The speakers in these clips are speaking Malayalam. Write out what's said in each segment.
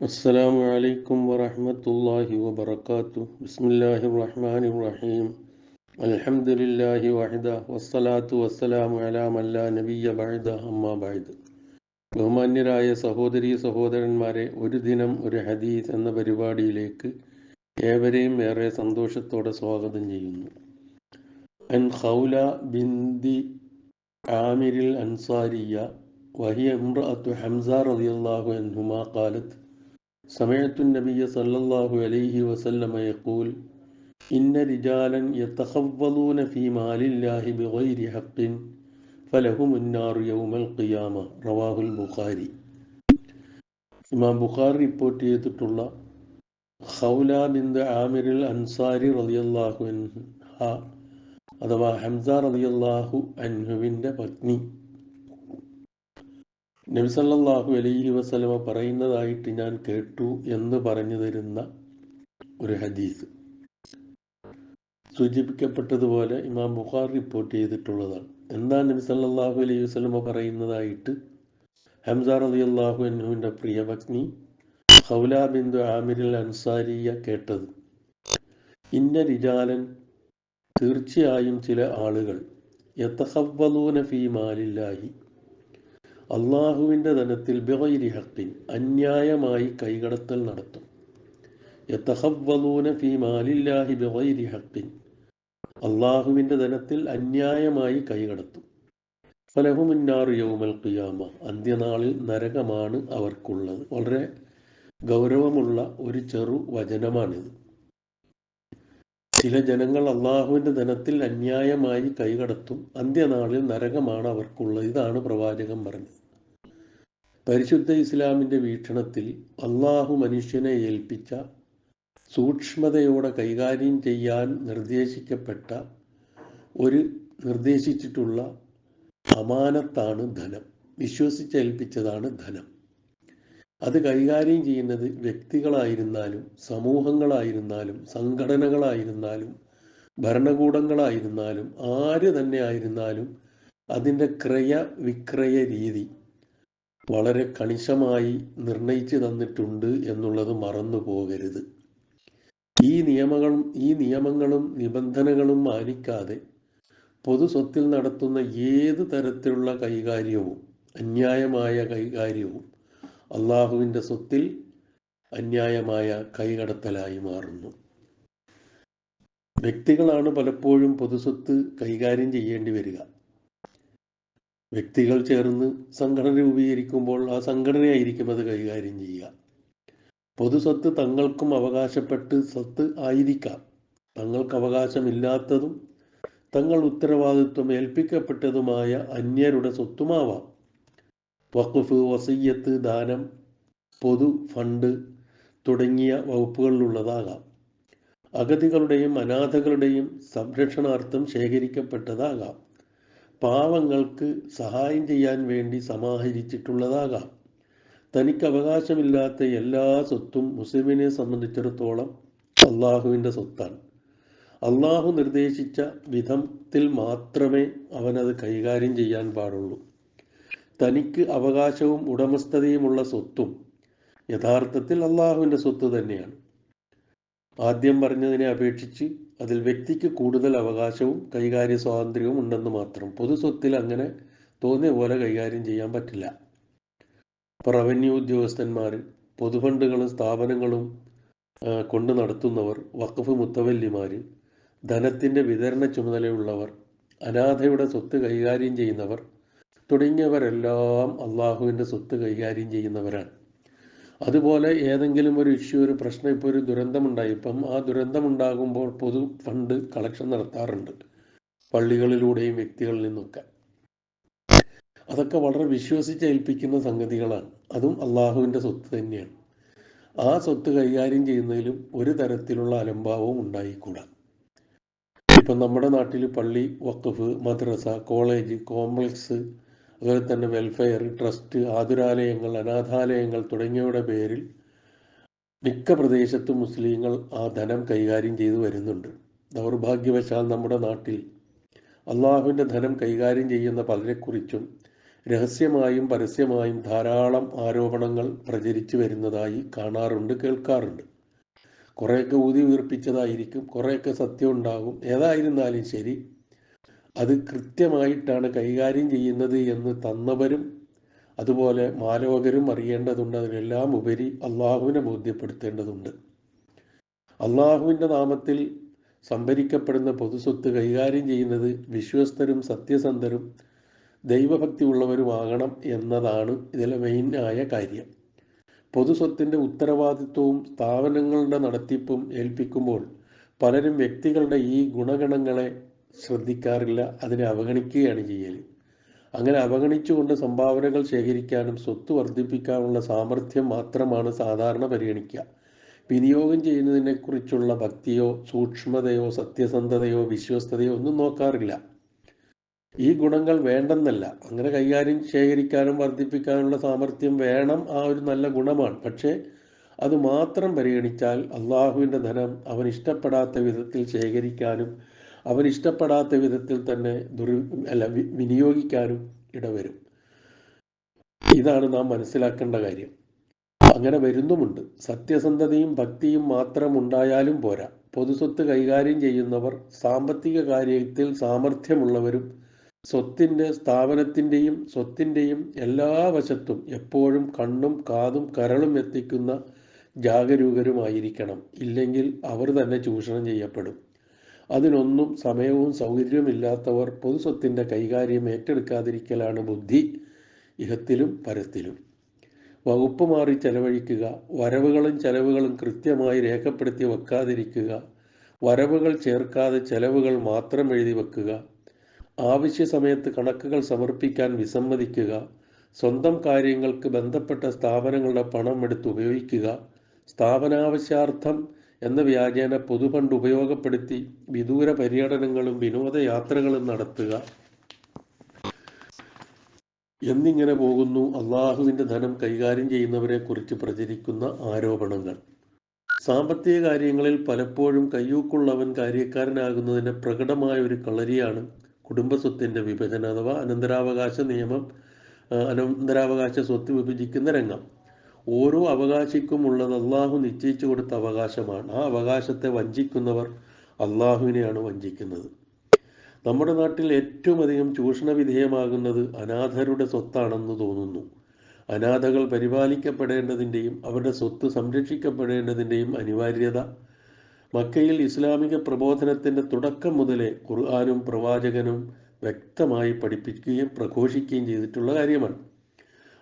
السلام عليكم ورحمة الله وبركاته بسم الله الرحمن الرحيم الحمد لله وحده والصلاة والسلام على من لا نبي بعد أما بعد ബഹുമാന്യരായ സഹോദരി സഹോദരന്മാരെ ഒരു ദിനം ഒരു ഹദീസ് എന്ന പരിപാടിയിലേക്ക് ഏവരെയും ഏറെ സന്തോഷത്തോടെ സ്വാഗതം ചെയ്യുന്നു അൻ ഖൗല ബിന്ദി ആമിരിൽ അൻസാരിയ വഹിയ ഇമ്രഅത്തു ഹംസ റളിയല്ലാഹു അൻഹുമാ ഖാലത്ത് سمعت النبي صلى الله عليه وسلم يقول إن رجالا يتخفضون في مال الله بغير حق فلهم النار يوم القيامة رواه البخاري ഇമാം ബുഖാരി റിപ്പോർട്ട് ചെയ്തിട്ടുള്ള ഖൗല ബിന്ദ് ആമിറിൽ അൻസാരി റളിയല്ലാഹു അൻഹ അഥവാ ഹംസ റളിയല്ലാഹു അൻഹുവിൻ്റെ പത്നി നബിസല്ലാഹു അലൈഹി വസലമ പറയുന്നതായിട്ട് ഞാൻ കേട്ടു എന്ന് പറഞ്ഞു തരുന്ന ഒരു ഹദീസ്. സൂചിപ്പിക്കപ്പെട്ടതുപോലെ ഇമാം ബുഖാർ റിപ്പോർട്ട് ചെയ്തിട്ടുള്ളതാണ്. എന്താ നബി സല്ലല്ലാഹു അലൈഹി വസ്ലമ പറയുന്നതായിട്ട്? ഹംസ റലി അള്ളാഹു അനുവിന്റെ പ്രിയപത്നി ഹൗല ബിന്ദു ആമിരിൽ അൻസാരിയ കേട്ടത്. ഇന്ന റിജാലൻ തീർച്ചയായും ചില ആളുകൾ യത്തഹവ്വലൂന ഫീ മാലില്ലാഹി അള്ളാഹുവിന്റെ ധനത്തിൽ ബിഗൈരി ഹക്കിൻ അന്യായമായി കൈകടത്തൽ നടത്തും. യത്തഹവ്വലൂന മാലില്ലാഹി അള്ളാഹുവിന്റെ ധനത്തിൽ അന്യായമായി കൈകടത്തും. യൗമൽ ഖിയാമ. അന്ത്യനാളിൽ നരകമാണ് അവർക്കുള്ളത്. വളരെ ഗൗരവമുള്ള ഒരു ചെറു വചനമാണിത്. ചില ജനങ്ങൾ അള്ളാഹുവിന്റെ ധനത്തിൽ അന്യായമായി കൈകടത്തും അന്ത്യനാളിൽ നരകമാണ് അവർക്കുള്ളത് ഇതാണ് പ്രവാചകൻ പറഞ്ഞത്. പരിശുദ്ധ ഇസ്ലാമിന്റെ വീക്ഷണത്തിൽ അള്ളാഹു മനുഷ്യനെ ഏൽപ്പിച്ച സൂക്ഷ്മതയോടെ കൈകാര്യം ചെയ്യാൻ നിർദ്ദേശിക്കപ്പെട്ട ഒരു നിർദ്ദേശിച്ചിട്ടുള്ള അമാനത്താണ് ധനം. വിശ്വസിച്ചേൽപ്പിച്ചതാണ് ധനം. അത് കൈകാര്യം ചെയ്യുന്നത് വ്യക്തികളായിരുന്നാലും സമൂഹങ്ങളായിരുന്നാലും സംഘടനകളായിരുന്നാലും ഭരണകൂടങ്ങളായിരുന്നാലും ആര് തന്നെ ആയിരുന്നാലും അതിന്റെ ക്രയ വിക്രയ രീതി വളരെ കണിശമായി നിർണയിച്ചു തന്നിട്ടുണ്ട് എന്നുള്ളത് മറന്നു പോകരുത്. ഈ നിയമങ്ങളും ഈ നിയമങ്ങളും നിബന്ധനകളും മാനിക്കാതെ പൊതുസ്വത്തിൽ നടത്തുന്ന ഏത് തരത്തിലുള്ള കൈകാര്യവും അന്യായമായ കൈകാര്യവും അള്ളാഹുവിന്റെ സ്വത്തിൽ അന്യായമായ കൈകടത്തലായി മാറുന്നു. വ്യക്തികളാണ് പലപ്പോഴും പൊതുസ്വത്ത് കൈകാര്യം ചെയ്യേണ്ടി വരിക. വ്യക്തികൾ ചേർന്ന് സംഘടന രൂപീകരിക്കുമ്പോൾ ആ സംഘടനയായിരിക്കും അത് കൈകാര്യം ചെയ്യുക. പൊതുസ്വത്ത് തങ്ങൾക്കും അവകാശപ്പെട്ട് സ്വത്ത് ആയിരിക്കാം. തങ്ങൾക്ക് അവകാശമില്ലാത്തതും തങ്ങൾ ഉത്തരവാദിത്വം ഏൽപ്പിക്കപ്പെട്ടതുമായ അന്യരുടെ സ്വത്തുമാവാം. വഖഫ് വസയ്യത്ത് ദാനം പൊതു ഫണ്ട് തുടങ്ങിയ വകുപ്പുകളിലുള്ളതാകാം. അഗതികളുടെയും അനാഥകളുടെയും സംരക്ഷണാർത്ഥം ശേഖരിക്കപ്പെട്ടതാകാം. പാവങ്ങൾക്ക് സഹായം ചെയ്യാൻ വേണ്ടി സമാഹരിച്ചിട്ടുള്ളതാകാം. തനിക്ക് അവകാശമില്ലാത്ത എല്ലാ സ്വത്തും മുസ്ലിമിനെ സംബന്ധിച്ചിടത്തോളം അള്ളാഹുവിന്റെ സ്വത്താണ്. അള്ളാഹു നിർദ്ദേശിച്ച വിധത്തിൽ മാത്രമേ അവനത് കൈകാര്യം ചെയ്യാൻ പാടുള്ളൂ. തനിക്ക് അവകാശവും ഉടമസ്ഥതയുമുള്ള സ്വത്തും യഥാർത്ഥത്തിൽ അള്ളാഹുവിന്റെ സ്വത്ത് തന്നെയാണ്. ആദ്യം പറഞ്ഞതിനെ അപേക്ഷിച്ച് അതിൽ വ്യക്തിക്ക് കൂടുതൽ അവകാശവും കൈകാര്യ സ്വാതന്ത്ര്യവും ഉണ്ടെന്ന് മാത്രം പൊതു സ്വത്തിൽ അങ്ങനെ തോന്നിയ പോലെ കൈകാര്യം ചെയ്യാൻ പറ്റില്ല. റവന്യൂ ഉദ്യോഗസ്ഥന്മാർ പൊതുഫണ്ടുകളും സ്ഥാപനങ്ങളും കൊണ്ടു നടത്തുന്നവർ വഖഫ് മുത്തവല്ലിമാർ ധനത്തിന്റെ വിതരണ ചുമതലയുള്ളവർ അനാഥയുടെ സ്വത്ത് കൈകാര്യം ചെയ്യുന്നവർ തുടങ്ങിയവരെല്ലാം അള്ളാഹുവിന്റെ സ്വത്ത് കൈകാര്യം ചെയ്യുന്നവരാണ്. അതുപോലെ ഏതെങ്കിലും ഒരു ഇഷ്യൂ ഒരു പ്രശ്നം ഇപ്പോൾ ഒരു ദുരന്തമുണ്ടായി ഇപ്പം ആ ദുരന്തമുണ്ടാകുമ്പോൾ പൊതു ഫണ്ട് കളക്ഷൻ നടത്താറുണ്ട് പള്ളികളിലൂടെയും വ്യക്തികളിൽ നിന്നൊക്കെ. അതൊക്കെ വളരെ വിശ്വസിച്ച് ഏൽപ്പിക്കുന്ന സംഗതികളാണ്. അതും അള്ളാഹുവിന്റെ സ്വത്ത് തന്നെയാണ്. ആ സ്വത്ത് കൈകാര്യം ചെയ്യുന്നതിലും ഒരു തരത്തിലുള്ള അലംഭാവവും ഉണ്ടായിക്കൂടാ. ഇപ്പം നമ്മുടെ നാട്ടിൽ പള്ളി വഖഫ് മദ്രസ കോളേജ് കോംപ്ലക്സ് അതുപോലെ തന്നെ വെൽഫെയർ ട്രസ്റ്റ് ആതുരാലയങ്ങൾ അനാഥാലയങ്ങൾ തുടങ്ങിയവയുടെ പേരിൽ മിക്ക പ്രദേശത്തും മുസ്ലിങ്ങൾ ആ ധനം കൈകാര്യം ചെയ്തു വരുന്നുണ്ട്. ദൗർഭാഗ്യവശാൽ നമ്മുടെ നാട്ടിൽ അള്ളാഹുവിന്റെ ധനം കൈകാര്യം ചെയ്യുന്ന പലരെക്കുറിച്ചും രഹസ്യമായും പരസ്യമായും ധാരാളം ആരോപണങ്ങൾ പ്രചരിച്ചു വരുന്നതായി കാണാറുണ്ട് കേൾക്കാറുണ്ട്. കുറേയൊക്കെ ഊതി വീർപ്പിച്ചതായിരിക്കും കുറേയൊക്കെ സത്യം ഉണ്ടാകും ഏതായിരുന്നാലും ശരി അത് കൃത്യമായിട്ടാണ് കൈകാര്യം ചെയ്യുന്നത് എന്ന് തന്നവരും അതുപോലെ മാലോകരും അറിയേണ്ടതുണ്ട്. അതിനെല്ലാം ഉപരി അള്ളാഹുവിനെ ബോധ്യപ്പെടുത്തേണ്ടതുണ്ട്. അള്ളാഹുവിന്റെ നാമത്തിൽ സംഭരിക്കപ്പെടുന്ന പൊതുസ്വത്ത് കൈകാര്യം ചെയ്യുന്നത് വിശ്വസ്തരും സത്യസന്ധരും ദൈവഭക്തി ഉള്ളവരുമാകണം എന്നതാണ് ഇതിലെ ആയ കാര്യം. പൊതുസ്വത്തിന്റെ ഉത്തരവാദിത്വവും സ്ഥാപനങ്ങളുടെ നടത്തിപ്പും ഏൽപ്പിക്കുമ്പോൾ പലരും വ്യക്തികളുടെ ഈ ഗുണഗണങ്ങളെ ശ്രദ്ധിക്കാറില്ല അതിനെ അവഗണിക്കുകയാണ് ചെയ്യൽ അങ്ങനെ അവഗണിച്ചുകൊണ്ട് സംഭാവനകൾ ശേഖരിക്കാനും സ്വത്ത് വർദ്ധിപ്പിക്കാനുള്ള സാമർഥ്യം മാത്രമാണ് സാധാരണ പരിഗണിക്കുക. വിനിയോഗം ചെയ്യുന്നതിനെക്കുറിച്ചുള്ള ഭക്തിയോ സൂക്ഷ്മതയോ സത്യസന്ധതയോ വിശ്വസ്തതയോ ഒന്നും നോക്കാറില്ല. ഈ ഗുണങ്ങൾ വേണ്ടെന്നല്ല അങ്ങനെ കൈകാര്യം ശേഖരിക്കാനും വർദ്ധിപ്പിക്കാനുള്ള സാമർഥ്യം വേണം ആ ഒരു നല്ല ഗുണമാണ്. പക്ഷേ അത് മാത്രം പരിഗണിച്ചാൽ അള്ളാഹുവിന്റെ ധനം അവൻ ഇഷ്ടപ്പെടാത്ത വിധത്തിൽ ശേഖരിക്കാനും അവൻ ഇഷ്ടപ്പെടാത്ത വിധത്തിൽ തന്നെ ദുരു അല്ല വിനിയോഗിക്കാനും ഇടവരും. ഇതാണ് നാം മനസ്സിലാക്കേണ്ട കാര്യം. അങ്ങനെ വരുന്നുമുണ്ട്. സത്യസന്ധതയും ഭക്തിയും മാത്രം ഉണ്ടായാലും പോരാ. പൊതുസ്വത്ത് കൈകാര്യം ചെയ്യുന്നവർ സാമ്പത്തിക കാര്യത്തിൽ സാമർഥ്യമുള്ളവരും സ്വത്തിന്റെ സ്ഥാപനത്തിന്റെയും സ്വത്തിന്റെയും എല്ലാ വശത്തും എപ്പോഴും കണ്ണും കാതും കരളും എത്തിക്കുന്ന ജാഗരൂകരുമായിരിക്കണം. ഇല്ലെങ്കിൽ അവർ തന്നെ ചൂഷണം ചെയ്യപ്പെടും. അതിനൊന്നും സമയവും സൗകര്യവുമില്ലാത്തവർ പൊതുസ്വത്തിന്റെ കൈകാര്യം ഏറ്റെടുക്കാതിരിക്കലാണ് ബുദ്ധി. ഇഹത്തിലും പരത്തിലും. വകുപ്പ് മാറി ചെലവഴിക്കുക വരവുകളും ചെലവുകളും കൃത്യമായി രേഖപ്പെടുത്തി വെക്കാതിരിക്കുക വരവുകൾ ചേർക്കാതെ ചെലവുകൾ മാത്രം എഴുതി വെക്കുക ആവശ്യ സമയത്ത് കണക്കുകൾ സമർപ്പിക്കാൻ വിസമ്മതിക്കുക സ്വന്തം കാര്യങ്ങൾക്ക് ബന്ധപ്പെട്ട സ്ഥാപനങ്ങളുടെ പണം എടുത്ത് ഉപയോഗിക്കുക സ്ഥാപനാവശ്യാർത്ഥം എന്ന വ്യാജേന പൊതുപണ്ട് ഉപയോഗപ്പെടുത്തി വിദൂര പര്യടനങ്ങളും വിനോദയാത്രകളും നടത്തുക. എന്നിങ്ങനെ പോകുന്നു അള്ളാഹുവിന്റെ ധനം കൈകാര്യം ചെയ്യുന്നവരെ കുറിച്ച് പ്രചരിക്കുന്ന ആരോപണങ്ങൾ. സാമ്പത്തിക കാര്യങ്ങളിൽ പലപ്പോഴും കയ്യൂക്കുള്ളവൻ കാര്യക്കാരനാകുന്നതിന് പ്രകടമായ ഒരു കളരിയാണ് കുടുംബസ്വത്തിന്റെ വിഭജനം അഥവാ അനന്തരാവകാശ നിയമം അനന്തരാവകാശ സ്വത്ത് വിഭജിക്കുന്ന രംഗം. ഓരോ അവകാശിക്കും ഉള്ളത് അള്ളാഹു നിശ്ചയിച്ചു കൊടുത്ത അവകാശമാണ്. ആ അവകാശത്തെ വഞ്ചിക്കുന്നവർ അള്ളാഹുവിനെയാണ് വഞ്ചിക്കുന്നത്. നമ്മുടെ നാട്ടിൽ ഏറ്റവും അധികം ചൂഷണ വിധേയമാകുന്നത് അനാഥരുടെ സ്വത്താണെന്ന് തോന്നുന്നു. അനാഥകൾ പരിപാലിക്കപ്പെടേണ്ടതിന്റെയും അവരുടെ സ്വത്ത് സംരക്ഷിക്കപ്പെടേണ്ടതിന്റെയും അനിവാര്യത. മക്കയിൽ ഇസ്ലാമിക പ്രബോധനത്തിന്റെ തുടക്കം മുതലേ ഖുർആാനും പ്രവാചകനും വ്യക്തമായി പഠിപ്പിക്കുകയും പ്രഘോഷിക്കുകയും ചെയ്തിട്ടുള്ള കാര്യമാണ്.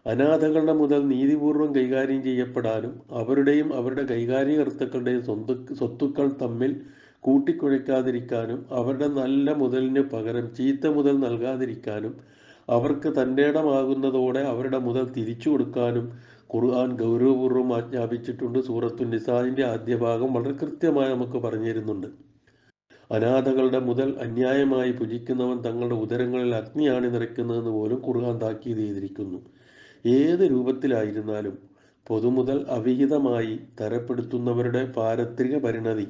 അനാഥകളുടെ മുതൽ നീതിപൂർവം കൈകാര്യം ചെയ്യപ്പെടാനും അവരുടെയും അവരുടെ കൈകാര്യകർത്താക്കളുടെയും സ്വന്ത സ്വത്തുക്കൾ തമ്മിൽ കൂട്ടിക്കുഴയ്ക്കാതിരിക്കാനും അവരുടെ നല്ല മുതലിന് പകരം ചീത്ത മുതൽ നൽകാതിരിക്കാനും അവർക്ക് തന്റെ ഇടമാകുന്നതോടെ അവരുടെ മുതൽ തിരിച്ചു കൊടുക്കാനും ഖുർആൻ ഗൗരവപൂർവം ആജ്ഞാപിച്ചിട്ടുണ്ട്. സൂറത്തു നിസാദിന്റെ ആദ്യ ഭാഗം വളരെ കൃത്യമായി നമുക്ക് പറഞ്ഞു തരുന്നുണ്ട് അനാഥകളുടെ മുതൽ അന്യായമായി പുജിക്കുന്നവൻ തങ്ങളുടെ ഉദരങ്ങളിൽ അഗ്നിയാണ് നിറയ്ക്കുന്നതെന്ന് പോലും ഖുർആൻ താക്കീത് ചെയ്തിരിക്കുന്നു. ഏത് രൂപത്തിലായിരുന്നാലും പൊതുമുതൽ അവിഹിതമായി തരപ്പെടുത്തുന്നവരുടെ പാരത്രിക പരിണതി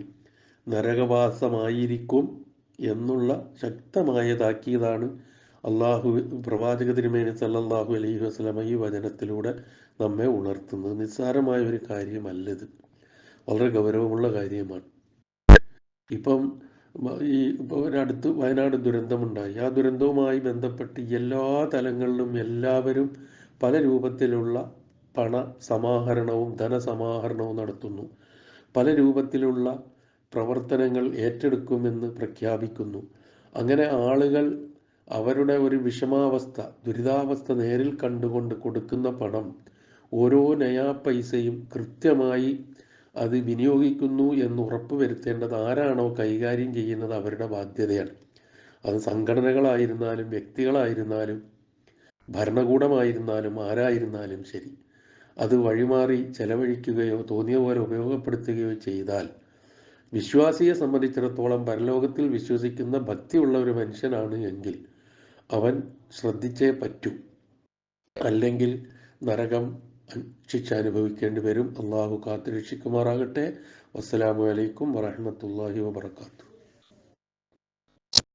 നരകവാസമായിരിക്കും എന്നുള്ള ശക്തമായ താക്കീതാണ് അള്ളാഹു പ്രവാചക തിരുമേനി സല്ലാഹു അലൈഹി വസ്ലമ ഈ വചനത്തിലൂടെ നമ്മെ ഉണർത്തുന്നത്. നിസ്സാരമായ ഒരു കാര്യമല്ലത്. വളരെ ഗൗരവമുള്ള കാര്യമാണ്. ഇപ്പം ഈ ഒരടുത്ത് വയനാട് ദുരന്തമുണ്ടായി. ആ ദുരന്തവുമായി ബന്ധപ്പെട്ട് എല്ലാ തലങ്ങളിലും എല്ലാവരും പല രൂപത്തിലുള്ള പണ സമാഹരണവും ധനസമാഹരണവും നടത്തുന്നു. പല രൂപത്തിലുള്ള പ്രവർത്തനങ്ങൾ ഏറ്റെടുക്കുമെന്ന് പ്രഖ്യാപിക്കുന്നു. അങ്ങനെ ആളുകൾ അവരുടെ ഒരു വിഷമാവസ്ഥ ദുരിതാവസ്ഥ നേരിൽ കണ്ടുകൊണ്ട് കൊടുക്കുന്ന പണം ഓരോ നയാ പൈസയും കൃത്യമായി അത് വിനിയോഗിക്കുന്നു എന്ന് ഉറപ്പുവരുത്തേണ്ടത് ആരാണോ കൈകാര്യം ചെയ്യുന്നത് അവരുടെ ബാധ്യതയാണ്. അത് സംഘടനകളായിരുന്നാലും വ്യക്തികളായിരുന്നാലും ഭരണകൂടമായിരുന്നാലും ആരായിരുന്നാലും ശരി. അത് വഴിമാറി ചെലവഴിക്കുകയോ തോന്നിയ പോലെ ഉപയോഗപ്പെടുത്തുകയോ ചെയ്താൽ വിശ്വാസിയെ സംബന്ധിച്ചിടത്തോളം പരലോകത്തിൽ വിശ്വസിക്കുന്ന ഭക്തിയുള്ള ഒരു മനുഷ്യനാണ് എങ്കിൽ അവൻ ശ്രദ്ധിച്ചേ പറ്റൂ. അല്ലെങ്കിൽ നരകം ശിക്ഷ അനുഭവിക്കേണ്ടി വരും. അള്ളാഹു കാത്തുരക്ഷിക്കുമാറാകട്ടെ. വസ്സലാമു അലൈക്കും വറഹ്മത്തുള്ളാഹി വബർക്കാത്തു